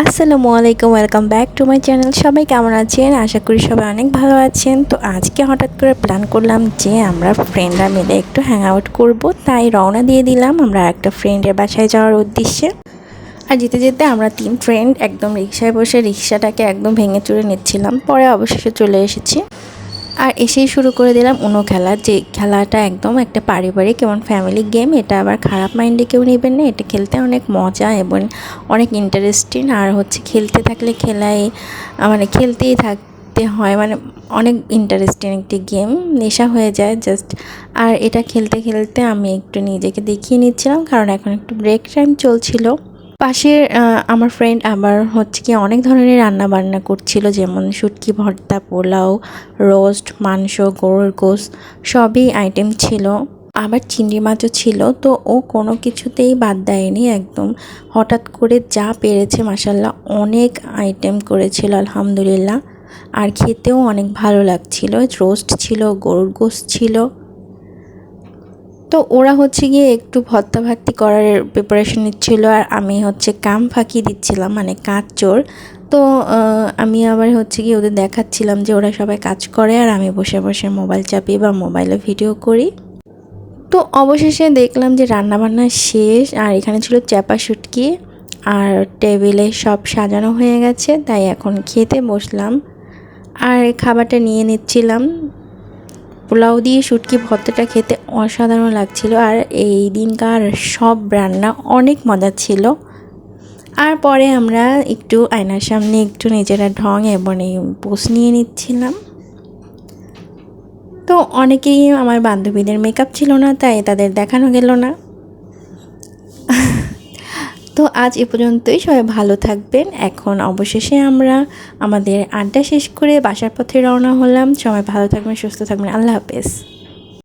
আসসালামু আলাইকুম welcome back to my channel সবাই কেমন আছেন? আশা করি সবাই অনেক ভালো আছেন। তো আজকে হঠাৎ করে প্ল্যান করলাম যে আমরা ফ্রেন্ডরা মিলে একটু হ্যাং আউট করব। তাই রওনা দিয়ে দিলাম আমরা একটা ফ্রেন্ডের বাসায় যাওয়ার উদ্দেশ্যে। আর যেতে যেতে আমরা তিন ফ্রেন্ড একদম রিক্সায় বসে রিক্সাটাকে একদম ভেঙে চুরে নিচ্ছিলাম। পরে অবশেষে চলে এসেছি। আর এসেই শুরু করে দিলাম উনো খেলা। যে খেলাটা একদম একটা পারিবারিক এবং ফ্যামিলি গেম এটা আবার খারাপ মাইন্ডে কেউ নেবেন না। এটা খেলতে অনেক মজা এবং অনেক ইন্টারেস্টিং আর হচ্ছে খেলতে থাকলে খেলায় মানে খেলতেই থাকতে হয় মানে অনেক ইন্টারেস্টিং একটি গেম নেশা হয়ে যায় জাস্ট আর এটা খেলতে খেলতে আমি একটু নিজেকে দেখিয়ে নিচ্ছিলাম, কারণ এখন একটু ব্রেক টাইম চলছিল। আহ, আমার ফ্রেন্ড আবার হচ্ছে কি অনেক ধরনের রান্না বান্না করছিল যেমন শুটকি ভর্তা পোলাও রোস্ট মাংস গরুর গোস সবই আইটেম ছিল। আবার চিংড়ি মাছও ছিল তো ও কোনো কিছুতেই বাদ দেয়নি একদম। হঠাৎ করে যা পেরেছে মাসাল্লাহ অনেক আইটেম করেছিল আলহামদুলিল্লাহ। আর খেতেও অনেক ভালো লাগছিল রোস্ট ছিল গরুর গোস ছিল। তো ওরা হচ্ছে গিয়ে একটু ভর্তা ভাতি করার প্রিপারেশন নিচ্ছিল আর আমি হচ্ছে কাম ফাঁকি দিচ্ছিলাম মানে কাজ চোর। তো আমি আবার হচ্ছে গিয়ে ওদের দেখাচ্ছিলাম যে ওরা সবাই কাজ করে আর আমি বসে বসে মোবাইল চাপি বা মোবাইলে ভিডিও করি। তো অবশেষে দেখলাম যে রান্নাবান্না শেষ আর এখানে ছিল চ্যাপা শুটকি আর টেবিলে সব সাজানো হয়ে গেছে, তাই এখন খেতে বসলাম। আর খাবারটা নিয়ে নিচ্ছিলাম। পোলাও দিয়ে শুটকি ভর্তাটা খেতে অসাধারণ লাগছিল আর এই দিনকার সব রান্না অনেক মজা ছিল। আর পরে আমরা একটু আয়নার সামনে একটু নিজেরা ঢং এবং এই পোষ নিয়ে নিচ্ছিলাম। তো অনেকেই আমার বান্ধবীদের মেকআপ ছিল না, তাই তাদের দেখানো গেল না। তো আজ এ পর্যন্তই। সবাই ভালো থাকবেন। এখন অবশেষে আমরা আমাদের আড্ডা শেষ করে বাসার পথে রওনা হলাম। সবাই ভালো থাকবেন, সুস্থ থাকবেন। আল্লাহ হাফেজ।